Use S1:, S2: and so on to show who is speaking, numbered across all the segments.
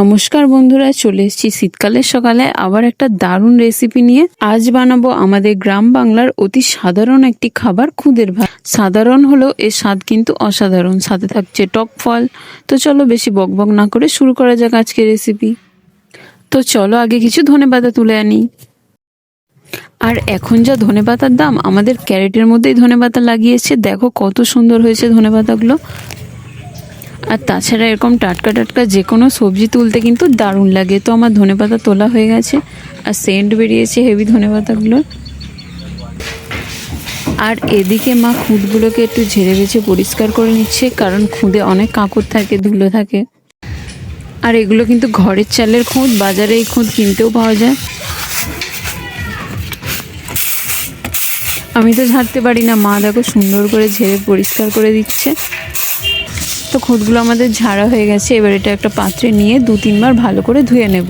S1: নমস্কার বন্ধুরা, চলে এসেছি শীতকালের সকালে আবার একটা দারুণ রেসিপি নিয়ে। আজ বানাবো আমাদের গ্রাম বাংলার অতি সাধারণ একটি খাবার, খুদের ভাত। সাধারণ হলেও এর স্বাদ কিন্তু অসাধারণ। সাথে থাকছে টক ফল। তো চলো বেশি বকবক না করে শুরু করা যাক আজকের রেসিপি তো চলো আগে কিছু ধনেপাতা তুলে আনি। আর এখন যা ধনেপাতার দাম, আমাদের ক্যারেটের মধ্যেই ধনেপাতা লাগিয়েছে। দেখো কত সুন্দর হয়েছে ধনেপাতাগুলো আর তাছাড়া এরকম টাটকা টাটকা যে কোনো সবজি তুলতে কিন্তু দারুণ লাগে। তো আমার ধনেপাতা তোলা হয়ে গেছে, আর সেন্ট বেরিয়েছে হেভি ধনেপাতাগুলো। আর এদিকে মা খুঁতগুলোকে একটু ঝেড়ে বেছে পরিষ্কার করে নিচ্ছে, কারণ খুঁদে অনেক কাঁকড় থাকে, ধুলো থাকে। আর এগুলো কিন্তু ঘরের চালের খুঁত, বাজারে এই খুঁত কিনতেও পাওয়া যায়। আমি তো ঝাড়তে পারি না, মা দেখো সুন্দর করে ঝেড়ে পরিষ্কার করে দিচ্ছে। তো খুঁতগুলো আমাদের ঝাড়া হয়ে গেছে, এবার এটা একটা পাত্রে নিয়ে দু তিনবার ভালো করে ধুয়ে নেব।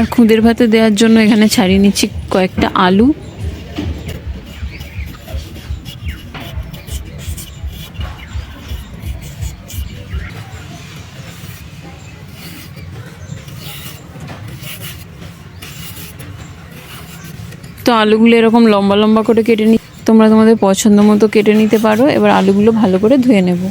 S1: আর খুদের ভাতে দেওয়ার জন্য এখানে ছাড়িয়ে নিচ্ছি কয়েকটা আলু। তো আলুগুলো এরকম লম্বা লম্বা করে কেটে নি তোমরা তোমাদের পছন্দ মতো কেটে নিতে পারো। এবার আলুগুলো ভালো করে ধুয়ে নেব।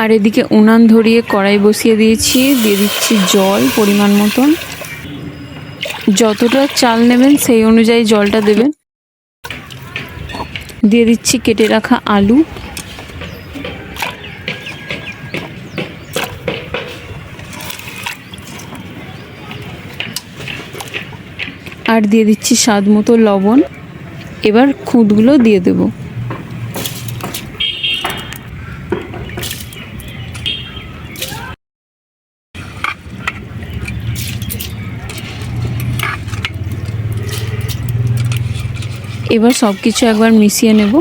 S1: আর এদিকে উনান ধরিয়ে কড়াই বসিয়ে দিয়েছি, দিয়ে দিচ্ছি জল পরিমাণ মতন। যতটা চাল নেবেন সেই অনুযায়ী জলটা দেবেন। দিয়ে দিচ্ছি কেটে রাখা আলু। আর দিয়ে দিচ্ছি স্বাদ মতো লবণ। এবার খুঁতগুলো দিয়ে দেবো। এবার সব কিছু একবার মিশিয়ে নেব।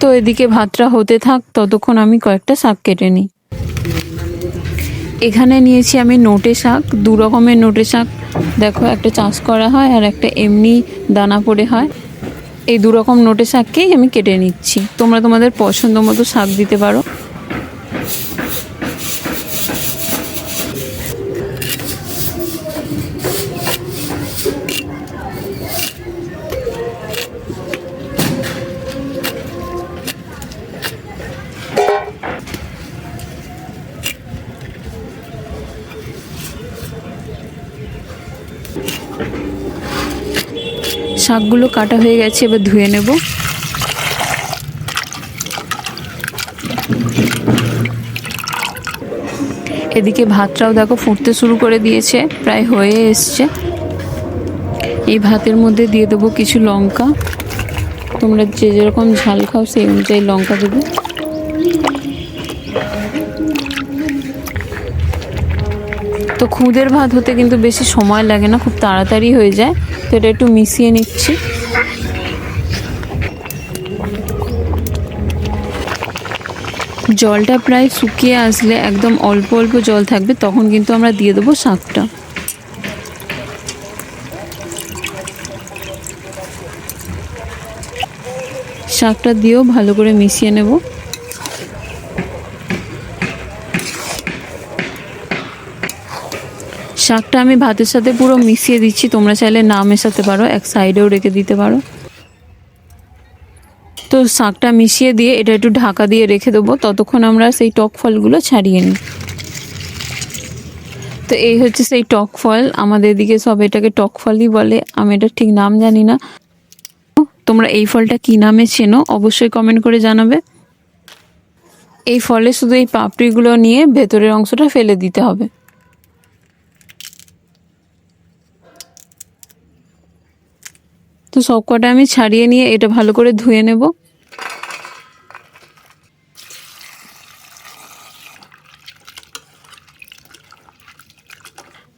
S1: তো এদিকে ভাতটা হতে থাক, ততক্ষণ আমি কয়েকটা শাক কেটে নিই। এখানে নিয়েছি আমি নোটে শাক, দু রকমের নোটে শাক। দেখো, একটা চাষ করা হয় আর একটা এমনি দানা পড়ে হয়। এই দু রকম নোটে শাককেই আমি কেটে নিচ্ছি। তোমরা তোমাদের পছন্দ মতো শাক দিতে পারো। শাকগুলো কাটা হয়ে গেছে, এবার ধুয়ে নেব। এদিকে ভাতটাও দেখো ফুটতে শুরু করে দিয়েছে, প্রায় হয়ে এসছে। এই ভাতের মধ্যে দিয়ে দেবো কিছু লঙ্কা। তোমরা যে যেরকম ঝাল খাও সেই অনুযায়ী লঙ্কা দেবে। তো খুদের ভাত হতে কিন্তু বেশি সময় লাগে না, খুব তাড়াতাড়ি হয়ে যায়। তো এটা একটু মিশিয়ে নিচ্ছি। জলটা প্রায় শুকিয়ে আসলে একদম অল্প অল্প জল থাকবে, তখন কিন্তু আমরা দিয়ে দেবো শাকটা। শাকটা দিয়েও ভালো করে মিশিয়ে নেব। শাকটা আমি ভাতের সাথে পুরো মিশিয়ে দিচ্ছি। তোমরা চাইলে না মেশাতে পারো, এক সাইডেও রেখে দিতে পারো। তো শাকটা মিশিয়ে দিয়ে এটা একটু ঢাকা দিয়ে রেখে দেবো। ততক্ষণ আমরা সেই টক ফলগুলো ছাড়িয়ে নিই। তো এই হচ্ছে সেই টক ফল। আমাদের এদিকে সব এটাকে টক ফলই বলে। আমি এটা ঠিক নাম জানি না। তোমরা এই ফলটা কি নামে চেনো অবশ্যই কমেন্ট করে জানাবে। এই ফলে শুধু এই পাপড়িগুলো নিয়ে ভেতরের অংশটা ফেলে দিতে হবে। তো সব কটা আমি ছাড়িয়ে নিয়ে এটা ভালো করে ধুয়ে নেব।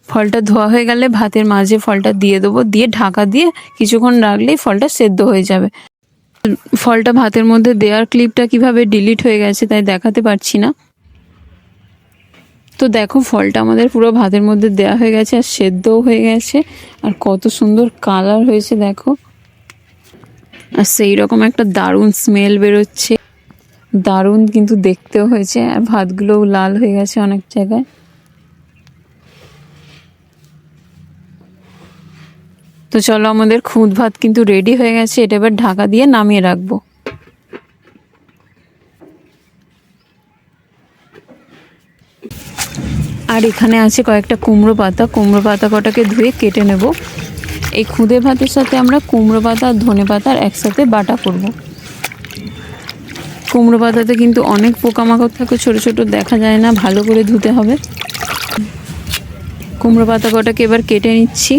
S1: ফলটা ধোয়া হয়ে গেলে ভাতের মাঝে ফলটা দিয়ে দেবো। দিয়ে ঢাকা দিয়ে কিছুক্ষণ রাখলেই ফলটা সেদ্ধ হয়ে যাবে। ফলটা ভাতের মধ্যে দেওয়ার ক্লিপটা কীভাবে ডিলিট হয়ে গেছে তাই দেখাতে পারছি না। তো দেখো, ফলটা আমাদের পুরো ভাতের মধ্যে দেওয়া হয়ে গেছে আর সেদ্ধও হয়ে গেছে। আর কত সুন্দর কালার হয়েছে, দেখো। আর সেই রকম একটা দারুণ স্মেল বেরোচ্ছে। দারুণ কিন্তু দেখতেও হয়েছে, আর ভাতগুলোও লাল হয়ে গেছে অনেক জায়গায়। তো চলো আমাদের খুঁত ভাত কিন্তু রেডি হয়ে গেছে, এটা এবার ঢাকা দিয়ে নামিয়ে রাখব। আর এখানে আছে কয়েকটা কুমড়ো পাতা কুমড়ো পাতা কটাকে ধুয়ে কেটে নেব। এই খুদে ভাতের সাথে আমরা কুমড়ো পাতা আর ধনে পাতার একসাথে বাটা করব। কুমড়ো পাতাতে কিন্তু অনেক পোকামাকড় থাকে, ছোট ছোট দেখা যায় না, ভালো করে ধুতে হবে। কুমড়ো পাতা কটাকে এবার কেটে নিচ্ছি।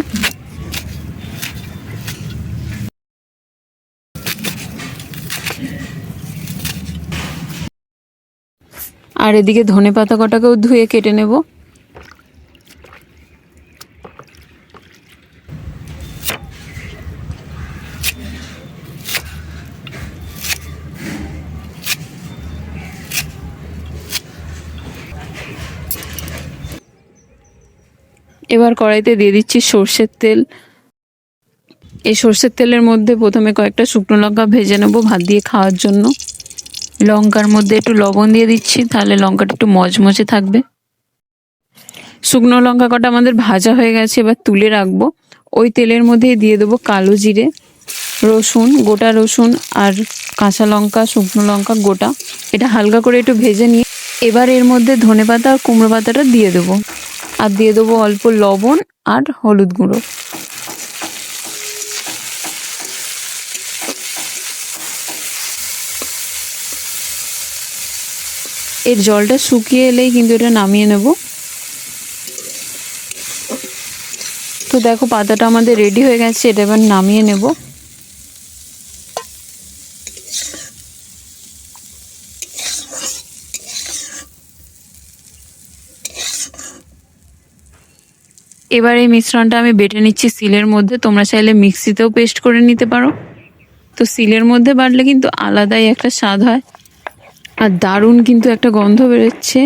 S1: আর এদিকে ধনে পাতা কটাকেও ধুয়ে কেটে নেব। এবার কড়াইতে দিয়ে দিচ্ছি সর্ষের তেল। এই সর্ষের তেলের মধ্যে প্রথমে কয়েকটা শুকনো লঙ্কা ভেজে নেব ভাত দিয়ে খাওয়ার জন্য। লঙ্কার মধ্যে একটু লবণ দিয়ে দিচ্ছি, তাহলে লঙ্কাটা একটু মচমচে থাকবে। শুকনো লঙ্কা কটা আমাদের ভাজা হয়ে গেছে, এবার তুলে রাখব। ওই তেলের মধ্যেই দিয়ে দেবো কালো জিরে, রসুন, গোটা রসুন আর কাঁচা লঙ্কা, শুকনো লঙ্কা, গোটা। এটা হালকা করে একটু ভেজে নিয়ে এবার এর মধ্যে ধনে পাতা আর কুমড়ো পাতাটা দিয়ে দেবো। আর দিয়ে দেবো অল্প লবণ আর হলুদ গুঁড়ো। এর জলটা শুকিয়ে এলেই কিন্তু এটা নামিয়ে নেব। তো দেখো পাতাটা আমাদের রেডি হয়ে গেছে, এটা এবার নামিয়ে নেব। এবার এই মিশ্রণটা আমি বেটে নিচ্ছি সিলের মধ্যে। তোমরা চাইলে মিক্সিতেও পেস্ট করে নিতে পারো। তো সিলের মধ্যে বাড়লে কিন্তু আলাদাই একটা স্বাদ হয়। আর দারুণ কিন্তু একটা গন্ধ বেরোচ্ছে।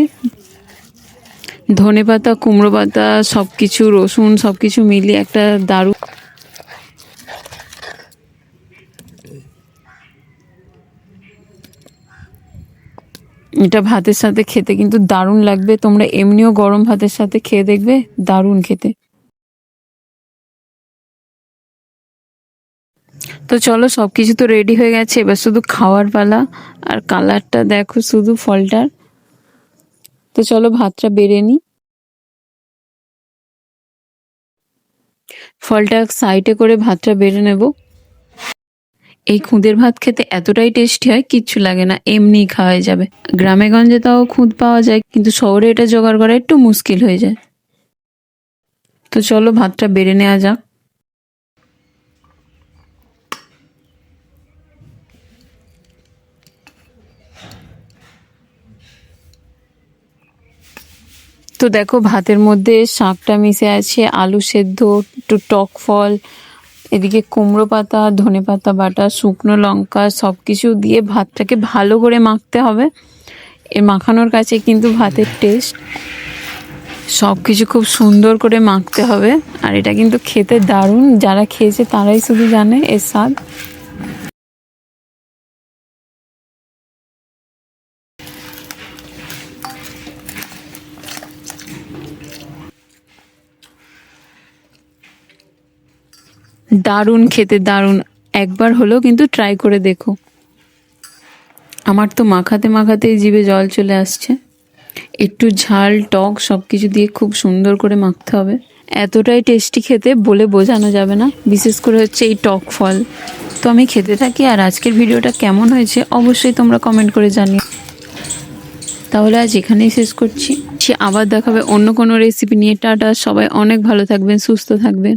S1: ধনে পাতা কুমড়ো পাতা সব কিছু রসুন সব কিছু মিলিয়ে একটা দারুণ এটা ভাতের সাথে খেতে কিন্তু দারুণ লাগবে। তোমরা এমনিও গরম ভাতের সাথে খেয়ে দেখবে, দারুণ খেতে। তো চলো সব কিছু তো রেডি হয়ে গেছে। এবার শুধু খাওয়ার পালা। আর কালারটা দেখো শুধু ফলটার। তো চলো, ভাতটা বেড়ে নিই। ফলটা সাইডে করে ভাতটা বেড়ে নেব। এই খুদের ভাত খেতে এতটাই টেস্টি হয়, কিচ্ছু লাগে না এমনি খাওয়া যাবে। গ্রামে গঞ্জে তাও খুদ পাওয়া যায়, কিন্তু শহরে এটা জোগাড় করা একটু মুশকিল হয়ে যায়। তো চলো ভাতটা বেড়ে নেওয়া যাক। তো দেখো ভাতের মধ্যে শাকটা মিশে আছে, আলু সেদ্ধ, একটু টক ফল এদিকে কুমড়ো পাতা, ধনে পাতা, বাটা, শুকনো লঙ্কা সব কিছু দিয়ে ভাতটাকে ভালো করে মাখতে হবে। এ মাখানোর কাছে কিন্তু ভাতের টেস্ট সব কিছু খুব সুন্দর করে মাখতে হবে। আর এটা কিন্তু খেতে দারুণ। যারা খেয়েছে তারাই শুধু জানে এর স্বাদ। দারুণ, খেতে দারুণ। একবার হলেও কিন্তু ট্রাই করে দেখো। আমার তো মাখাতে মাখাতে জিভে জল চলে আসছে। একটু ঝাল, টক সব কিছু দিয়ে খুব সুন্দর করে মাখতে হবে। এতটাই টেস্টি খেতে বলে বোঝানো যাবে না। বিশেষ করে হচ্ছে এই টক ফল। তো আমি খেতে থাকি আর আজকের ভিডিওটা কেমন হয়েছে অবশ্যই তোমরা কমেন্ট করে জানিও। তাহলে আজ এখানেই শেষ করছি। সে আবার দেখাবে অন্য কোনো রেসিপি নিয়ে। টাটা, সবাই অনেক ভালো থাকবেন, সুস্থ থাকবেন।